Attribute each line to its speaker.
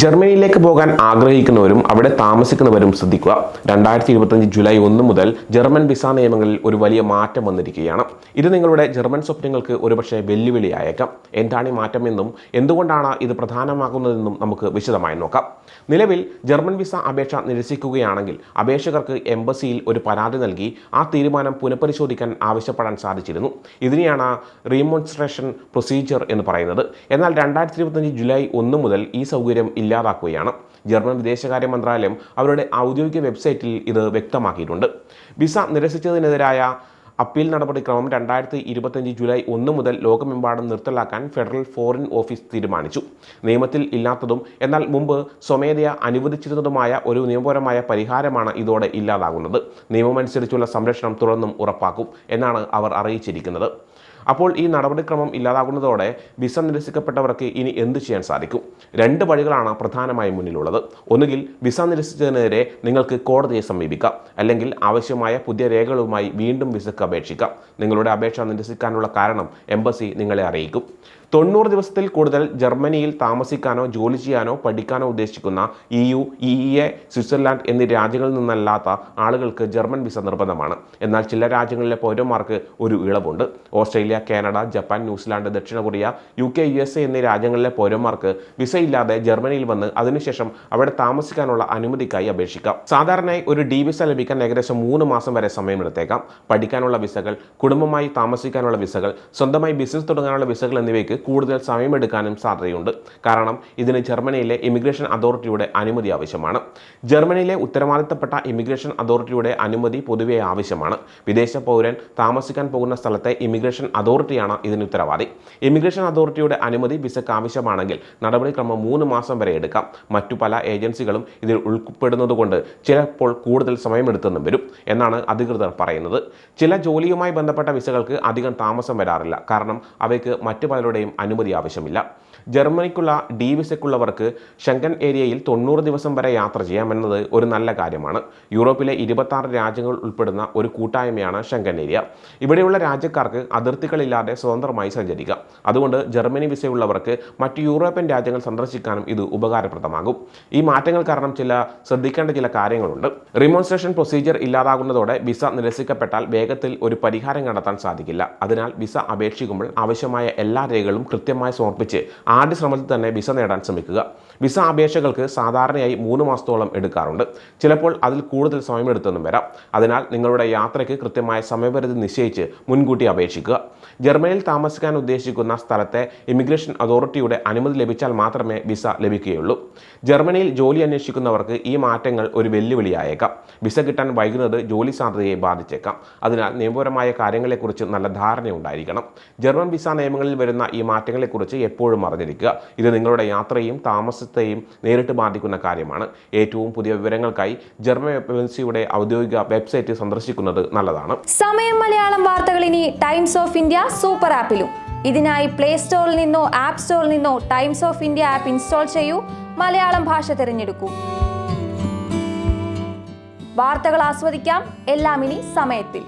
Speaker 1: ജർമ്മനിയിലേക്ക് പോകാൻ ആഗ്രഹിക്കുന്നവരും അവിടെ താമസിക്കുന്നവരും ശ്രദ്ധിക്കുക. രണ്ടായിരത്തി ഇരുപത്തഞ്ച് ജൂലൈ ഒന്ന് മുതൽ ജർമ്മൻ വിസ നിയമങ്ങളിൽ ഒരു വലിയ മാറ്റം വന്നിരിക്കുകയാണ്. ഇത് നിങ്ങളുടെ ജർമ്മൻ സ്വപ്നങ്ങൾക്ക് ഒരുപക്ഷെ വെല്ലുവിളിയായേക്കാം എന്താണ് ഈ മാറ്റമെന്നും എന്തുകൊണ്ടാണ് ഇത് പ്രധാനമാകുന്നതെന്നും നമുക്ക് വിശദമായി നോക്കാം. നിലവിൽ ജർമ്മൻ വിസ അപേക്ഷ നിരസിക്കുകയാണെങ്കിൽ അപേക്ഷകർക്ക് എംബസിയിൽ ഒരു പരാതി നൽകി ആ തീരുമാനം പുനഃപരിശോധിക്കാൻ ആവശ്യപ്പെടാൻ സാധിച്ചിരുന്നു. ഇതിനെയാണ് റീമോൺസ്ട്രേഷൻ പ്രൊസീജിയർ എന്ന് പറയുന്നത്. എന്നാൽ രണ്ടായിരത്തി ഇരുപത്തഞ്ച് ജൂലൈ ഒന്ന് മുതൽ ഈ സൗകര്യം ഇല്ലാതാക്കുകയാണ്. ജർമ്മൻ വിദേശകാര്യ മന്ത്രാലയം അവരുടെ ഔദ്യോഗിക വെബ്സൈറ്റിൽ ഇത് വ്യക്തമാക്കിയിട്ടുണ്ട്. വിസ നിരസിച്ചതിനെതിരായ അപ്പീൽ നടപടിക്രമം രണ്ടായിരത്തി ഇരുപത്തഞ്ച് ജൂലൈ ഒന്ന് മുതൽ ലോകമെമ്പാടും നിർത്തലാക്കാൻ ഫെഡറൽ ഫോറിൻ ഓഫീസ് തീരുമാനിച്ചു. നിയമത്തിൽ ഇല്ലാത്തതും എന്നാൽ മുമ്പ് സ്വമേധയാ അനുവദിച്ചിരുന്നതുമായ ഒരു നിയമപരമായ പരിഹാരമാണ് ഇതോടെ ഇല്ലാതാകുന്നത്. നിയമമനുസരിച്ചുള്ള സംരക്ഷണം തുടർന്നും ഉറപ്പാക്കും എന്നാണ് അവർ അറിയിച്ചിരിക്കുന്നത്. അപ്പോൾ ഈ നടപടിക്രമം ഇല്ലാതാകുന്നതോടെ വിസ നിരസിക്കപ്പെട്ടവർക്ക് ഇനി എന്ത് ചെയ്യാൻ സാധിക്കും? രണ്ട് വഴികളാണ് പ്രധാനമായും മുന്നിലുള്ളത്. ഒന്നുകിൽ വിസ നിരസിച്ചതിനെതിരെ നിങ്ങൾക്ക് കോടതിയെ സമീപിക്കാം. അല്ലെങ്കിൽ ആവശ്യമായ പുതിയ രേഖകളുമായി വീണ്ടും വിസക്ക് അപേക്ഷിക്കാം. നിങ്ങളുടെ അപേക്ഷ നിരസിക്കാനുള്ള കാരണം എംബസി നിങ്ങളെ അറിയിക്കും. തൊണ്ണൂറ് ദിവസത്തിൽ കൂടുതൽ ജർമ്മനിയിൽ താമസിക്കാനോ ജോലി ചെയ്യാനോ പഠിക്കാനോ ഉദ്ദേശിക്കുന്ന E U E A Switzerland എന്നീ രാജ്യങ്ങളിൽ നിന്നല്ലാത്ത ആളുകൾക്ക് ജർമ്മൻ വിസ നിർബന്ധമാണ്. എന്നാൽ ചില രാജ്യങ്ങളിലെ പൗരന്മാർക്ക് ഒരു ഇളവുണ്ട്. Australia Canada Japan New Zealand ദക്ഷിണ Korea U K U S A എന്നീ രാജ്യങ്ങളിലെ പൗരന്മാർക്ക് വിസയില്ലാതെ ജർമ്മനിയിൽ വന്ന് അതിനുശേഷം അവിടെ താമസിക്കാനുള്ള അനുമതിക്കായി അപേക്ഷിക്കാം. സാധാരണയായി ഒരു ഡി വിസ ലഭിക്കാൻ ഏകദേശം മൂന്ന് മാസം വരെ സമയമെടുത്തേക്കാം. പഠിക്കാനുള്ള വിസകൾ കുടുംബമായി താമസിക്കാനുള്ള വിസകൾ സ്വന്തമായി ബിസിനസ് തുടങ്ങാനുള്ള വിസകൾ എന്നിവയ്ക്ക് കൂടുതൽ സമയമെടുക്കാനും സാധ്യതയുണ്ട്. കാരണം ഇതിന് ജർമ്മനിയിലെ ഇമിഗ്രേഷൻ അതോറിറ്റിയുടെ അനുമതി ആവശ്യമാണ്. ജർമ്മനിയിലെ ഉത്തരവാദിത്തപ്പെട്ട ഇമിഗ്രേഷൻ അതോറിറ്റിയുടെ അനുമതി പൊതുവെ ആവശ്യമാണ്. വിദേശ പൗരൻ താമസിക്കാൻ പോകുന്ന സ്ഥലത്തെ ഇമിഗ്രേഷൻ അതോറിറ്റിയാണ് ഇതിന് ഉത്തരവാദി. ഇമിഗ്രേഷൻ അതോറിറ്റിയുടെ അനുമതി വിസക്ക് ആവശ്യമാണെങ്കിൽ നടപടിക്രമം മൂന്ന് മാസം വരെ എടുക്കാം. മറ്റു പല ഏജൻസികളും ഇതിൽ ഉൾപ്പെടുന്നതുകൊണ്ട് ചിലപ്പോൾ കൂടുതൽ സമയമെടുത്തെന്നും വരും എന്നാണ് അധികൃതർ പറയുന്നത്. ചില ജോലിയുമായി ബന്ധപ്പെട്ട വിസകൾക്ക് അധികം താമസം വരാറില്ല. കാരണം അവയ്ക്ക് മറ്റു പലരുടെയും അനുമതി ആവശ്യമില്ല. ജർമ്മനിക്കുള്ള ഡി വിസയ്ക്കുള്ളവർക്ക് ഷെങ്കൻ ഏരിയയിൽ തൊണ്ണൂറ് ദിവസം വരെ യാത്ര ചെയ്യാമെന്നത് ഒരു നല്ല കാര്യമാണ്. യൂറോപ്പിലെ ഇരുപത്താറ് രാജ്യങ്ങൾ ഉൾപ്പെടുന്ന ഒരു കൂട്ടായ്മയാണ് ഷെങ്കൻ ഏരിയ. ഇവിടെയുള്ള രാജ്യക്കാർക്ക് അതിർത്തികളില്ലാതെ സ്വതന്ത്രമായി സഞ്ചരിക്കാം. അതുകൊണ്ട് ജർമ്മനി വിസയുള്ളവർക്ക് മറ്റ് യൂറോപ്യൻ രാജ്യങ്ങൾ സന്ദർശിക്കാനും ഇത് ഉപകാരപ്രദമാകും. ഈ മാറ്റങ്ങൾ കാരണം ചില ശ്രദ്ധിക്കേണ്ട ചില കാര്യങ്ങളുണ്ട്. റിമോൺസ്ട്രേഷൻ പ്രൊസീജിയർ ഇല്ലാതാകുന്നതോടെ വിസ നിരസിക്കപ്പെട്ടാൽ വേഗത്തിൽ ഒരു പരിഹാരം കണ്ടെത്താൻ സാധിക്കില്ല. അതിനാൽ വിസ അപേക്ഷിക്കുമ്പോൾ ആവശ്യമായ എല്ലാ രേഖകളും കൃത്യമായി സമർപ്പിച്ച് ആദ്യ ശ്രമത്തിൽ തന്നെ വിസ നേടാൻ ശ്രമിക്കുക. വിസ അപേക്ഷകൾക്ക് സാധാരണയായി മൂന്ന് മാസത്തോളം എടുക്കാറുണ്ട്. ചിലപ്പോൾ അതിൽ കൂടുതൽ സമയമെടുത്തെന്നും വരാം. അതിനാൽ നിങ്ങളുടെ യാത്രയ്ക്ക് കൃത്യമായ സമയപരിധി നിശ്ചയിച്ച് മുൻകൂട്ടി അപേക്ഷിക്കുക. ജർമ്മനിയിൽ താമസിക്കാൻ ഉദ്ദേശിക്കുന്ന സ്ഥലത്തെ ഇമിഗ്രേഷൻ അതോറിറ്റിയുടെ അനുമതി ലഭിച്ചാൽ മാത്രമേ വിസ ലഭിക്കുകയുള്ളൂ. ജർമ്മനിയിൽ ജോലി അന്വേഷിക്കുന്നവർക്ക് ഈ മാറ്റങ്ങൾ ഒരു വെല്ലുവിളിയായേക്കാം. വിസ കിട്ടാൻ വൈകുന്നത് ജോലി സാധ്യതയെ ബാധിച്ചേക്കാം. അതിനാൽ നിയമപരമായ കാര്യങ്ങളെക്കുറിച്ച് നല്ല ധാരണയുണ്ടായിരിക്കണം ജർമ്മൻ വിസ നിയമങ്ങളിൽ വരുന്ന ഈ മാറ്റങ്ങളെക്കുറിച്ച് എപ്പോഴും അറിഞ്ഞിരിക്കുക. ഇത് നിങ്ങളുടെ യാത്രയും താമസത്തെയും നേരിട്ട് ബാധിക്കുന്ന കാര്യമാണ്. ഏറ്റവും പുതിയ വിവരങ്ങൾക്കായി ജർമ്മൻ ഏജൻസിയുടെ ഔദ്യോഗിക വെബ്സൈറ്റ് സന്ദർശിക്കുന്നത് നല്ലതാണ്.
Speaker 2: സമയം മലയാളം വാർത്തകൾ ഇനി ടൈംസ് ഓഫ് ഇന്ത്യ സൂപ്പർ ആപ്പിലും. ഇതിനായി പ്ലേ സ്റ്റോറിൽ നിന്നോ ആപ്പ് സ്റ്റോറിൽ നിന്നോ Times of India app install ചെയ്യൂ. മലയാളം ഭാഷ തിരഞ്ഞെടുക്കൂ. വാർത്തകൾ ആസ്വദിക്കാം. എല്ലാം ഇനി സമയത്തിൽ.